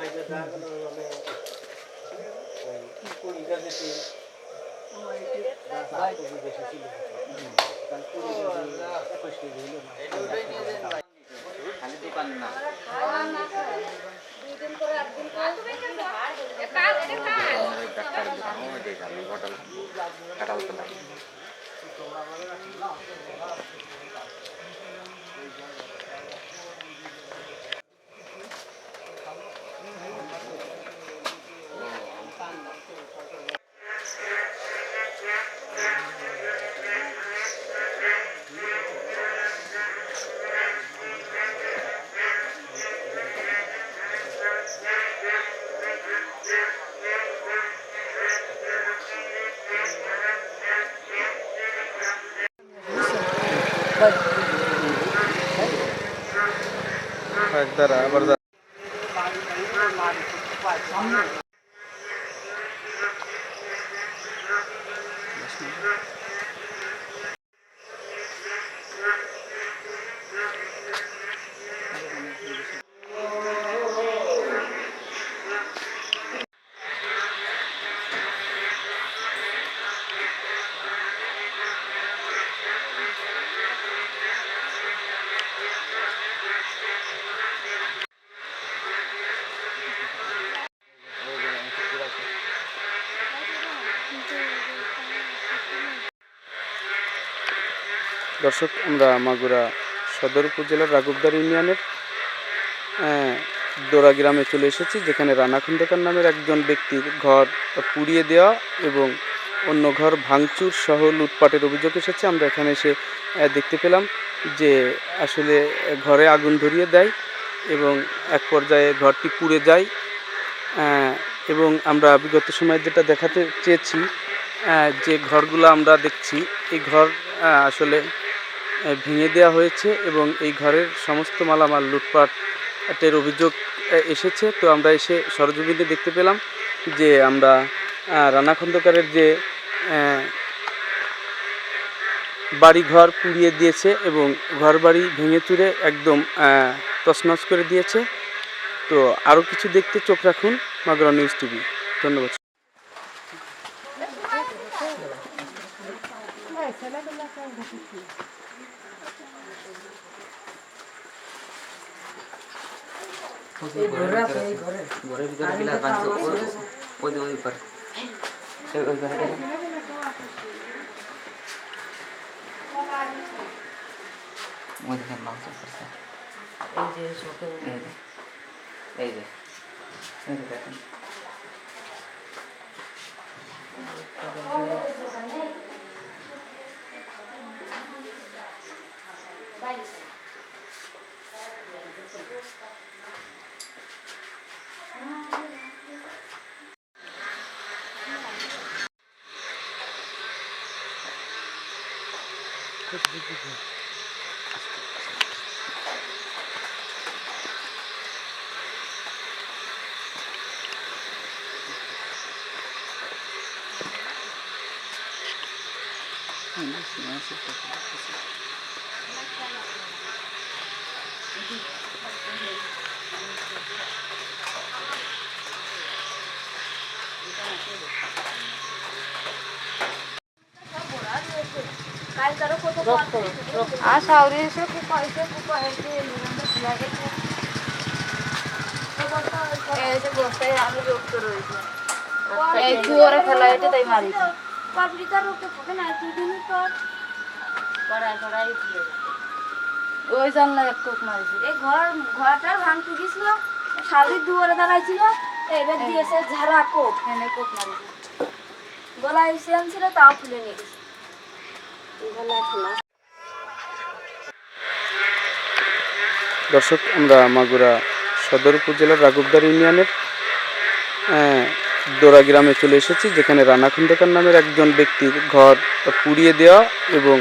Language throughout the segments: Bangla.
মাইকে জাগানো মানে ওই কুড়িটা যেটি আট কেজি एकदार দর্শক, আমরা মাগুরা সদর উপজেলার রাঘবদার ইউনিয়নের দোরা গ্রামে চলে এসেছি, যেখানে রানা খন্দকার নামের একজন ব্যক্তির ঘর পুড়িয়ে দেওয়া এবং অন্য ঘর ভাঙচুর সহ লুটপাটের অভিযোগ এসেছে। আমরা এখানে এসে দেখতে পেলাম যে আসলে ঘরে আগুন ধরিয়ে দেয় এবং এক পর্যায়ে ঘরটি পুড়ে যায় এবং আমরা বিগত সময়ে যেটা দেখাতে চেয়েছি যে ঘরগুলো আমরা দেখছি, এই ঘর আসলে ভেঙে দেওয়া হয়েছে এবং এই ঘরের সমস্ত মালামাল লুটপাটের অভিযোগ এসেছে। তো আমরা এসে সরজমিনে দেখতে পেলাম যে আমরা রানা খন্দকারের যে আহ, বাড়ি ঘর পুড়িয়ে দিয়েছে এবং ঘর বাড়ি ভেঙে চুরে একদম তছনছ করে দিয়েছে। তো আরও কিছু দেখতে চোখ রাখুন মাগরা নিউজ টিভি। ধন্যবাদ। ঘরের ভিতরে গিলাস বানছে ওই ওই ওই পার ওই ওই পারে ওই দেখেন মাংস করছে এই যে এই যে এই যে দেখেন আর সাউরি এসে কুপাইছে কুপাইছে লাগে এই যে Tá favorável, né? এটা তাই ওই জানলা এক কোপ মারিছে এই ঘর ঘরটার ভাঙতে গেছিল শালির দুয়ারে দাঁড়াইছিল এবার দিয়েছে ঝাড়া কোপ এনে কোপ মারিছে গলায় সেম ছিল তাও ফুলে নিয়ে গেছে দর্শক, আমরা মাগুরা সদর উপজেলার রাঘবদার ইউনিয়নের দোরা গ্রামে চলে এসেছি, যেখানে রানা খন্দকার নামের একজন ব্যক্তির ঘর পুড়িয়ে দেওয়া এবং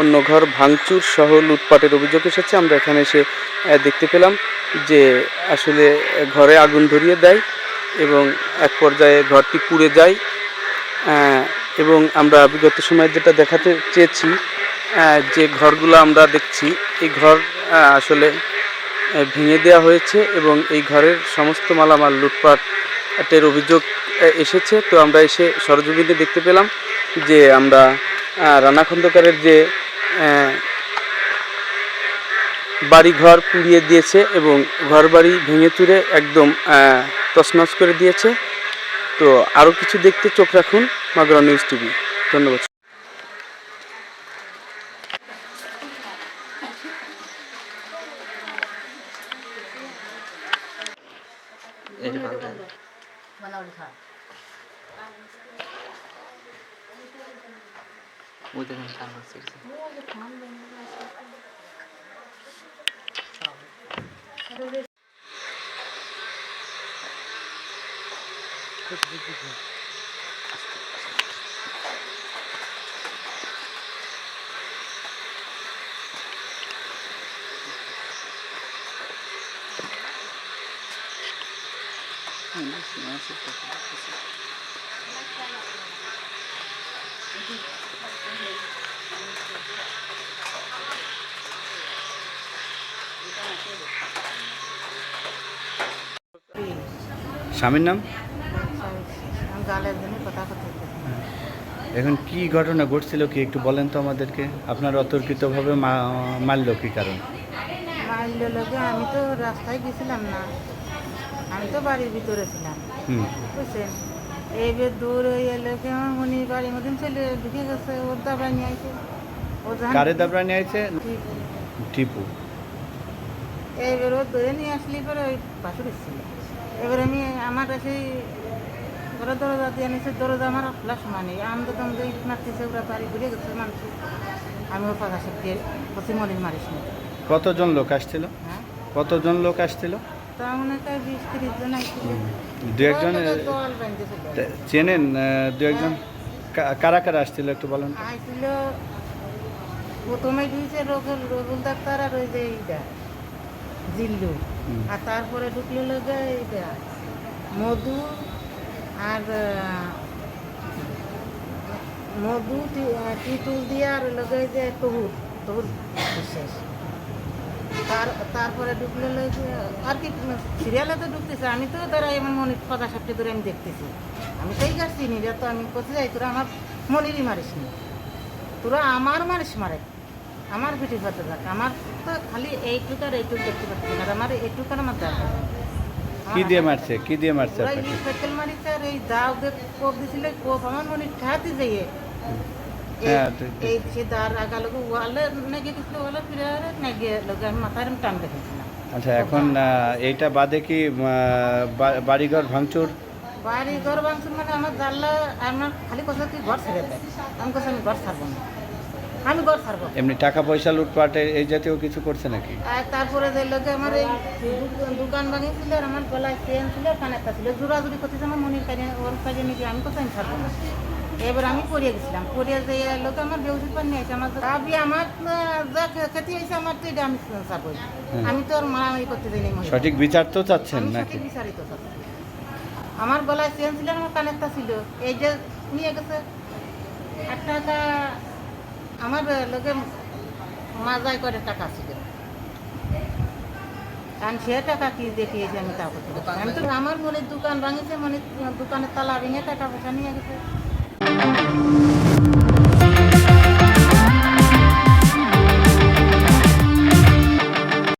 অন্য ঘর ভাঙচুর সহ লুটপাটের অভিযোগ এসেছে। আমরা এখানে এসে দেখতে পেলাম যে আসলে ঘরে আগুন ধরিয়ে দেয় এবং এক পর্যায়ে ঘরটি পুড়ে যায়। এবং আমরা বিগত সময়ে যেটা দেখাতে চেয়েছি যে ঘরগুলো আমরা দেখছি এই ঘর আসলে ভেঙে দেওয়া হয়েছে এবং এই ঘরের সমস্ত মালামাল লুটপাটের অভিযোগ এসেছে। তো আমরা এসে সরজমিনে দেখতে পেলাম যে আমরা রানা খন্দকারের যে আহ, বাড়ি ঘর পুড়িয়ে দিয়েছে এবং ঘর বাড়ি ভেঙে চুরে একদম তছনছ করে দিয়েছে। তো আরও কিছু দেখতে চোখ রাখুন মাগরা নিউজ টিভি ধন্যবাদ যে পাল্টা ওই দেখুন চার মাস ছিঁড়ছে। স্বামীর নাম? জন্য কথা এখন কি ঘটনা ঘটছিল কি একটু বলেন তো আমাদেরকে? আপনার অতর্কিতভাবে মারলো কি কারণ? মারলে লোকে আমি তো রাস্তায় গেছিলাম না। আমি তো বাড়ির ভিতরে ছিলাম। বুঝছেন? এইবার দূর হয়ে লোকে আমার মনে বাড়ির মতন ছেলে ঢুকে গেছে ওর দাবড়া নিয়ে আইছে কারে দাবরা নিয়ে আইছে? টিপু। এইবার ও ধরে নিয়ে আসলি পরে ওই ছিল এবার আমি আমার সেই ঘরে দরজা দিয়ে দরজা আমার খোলা সময় নেই আমি তো তখন ইট মারতেছে ওরা বাড়ি ঘুরে গেছে মানুষ আমি ওর পাশা সত্যি পশ্চিম মলিন মারিস কতজন লোক আসছিল? হ্যাঁ? কতজন লোক আসছিল? মনে হয় দু একজন চেনেন দু একজন? কারা কারা আসছিল একটু বলেন? প্রথমে ঢুকছে রগুল রগুল ডাক্তার আর ওই যে এইটা জিল্লু। আর তারপরে ঢুকলো লোকে এইটা মধু আর মধু টিটুল দিয়ে আর লোকে এই যে তহুর তহুর বিশ্বাস তার, তারপরে ঢুকলো আর কি সিরিয়ালে তো ঢুকতেছে, আমি তো ধরা এমন মনে, কথা সবটি ধরে আমি দেখতেছি। আমি তো এই গাছ চিনি রে তো আমি কোথায় যাই, তোরা আমার মনিরই মারিস নি। তোরা আমার মারিস মারে। আমার পিঠি পাতে থাক, আমার তো খালি এইটুকু আর এইটুকু দেখতে পাচ্ছি আর আমার এইটুকু আর আমার। আমার কি দিয়ে মারছে? কি দিয়ে মারছে আপনাকে? আর এই দাও দিয়ে কোপ দিছিল কোপ আমার মনে ঠাতে যাইয়ে হ্যাঁ, তো- এই সে দার আগা লোক ওয়ালে নাকি কিছু ওয়ালে ফিরে নাকি লোক আমি মাথার টান দেখেছিলাম আচ্ছা এখন এইটা বাদে কি বাড়িঘর ভাঙচুর? বাড়ি ঘর ভাঙচুর মানে আমার জানলা আমার খালি কথা তুই ঘর ছেড়ে দেয়? আমি কথা আমি ঘর ছাড়বো না। আমি ঘর ছাড়বো। এমনি টাকা পয়সা লুটপাট এই জাতীয় কিছু করছে নাকি? আর তারপরে যে লোকে আমার এই দু- দোকান ভাঙিয়েছিল আর আমার গলায় চেন ছিল কানেরটা ছিল। জোরাজুরি করতেছে আমার মনির কাজে ওর কাজে নাকি আমি কোথায় আমি ছাড়বো? না এবার আমি পড়িয়ে গেছিলাম। পড়িয়ে যে লোক আমার বেউসির পানি আছে আমার আবি আমার আহ, যা ক্ষতি হয়েছে আমার তো এটা আমি ছাড়বো আমি তো আর মারামারি করতে মহিলা। সঠিক বিচার তো চাচ্ছেন আমি নাকি? সঠিক বিচারিত চাচ্ছি। আমার গলায় চেন ছিল আর আমার কানেরটা ছিল। এই যে নিয়ে গেছে। আর টাকা আমার লোকে মাজাই করে টাকা ছিল। কারণ সে টাকা কি দেখিয়েছে আমি তা করতে আমি তো আমার মনে দোকান ভাঙিছে মানে দোকানের তালা ভেঙে টাকা পয়সা নিয়ে গেছে।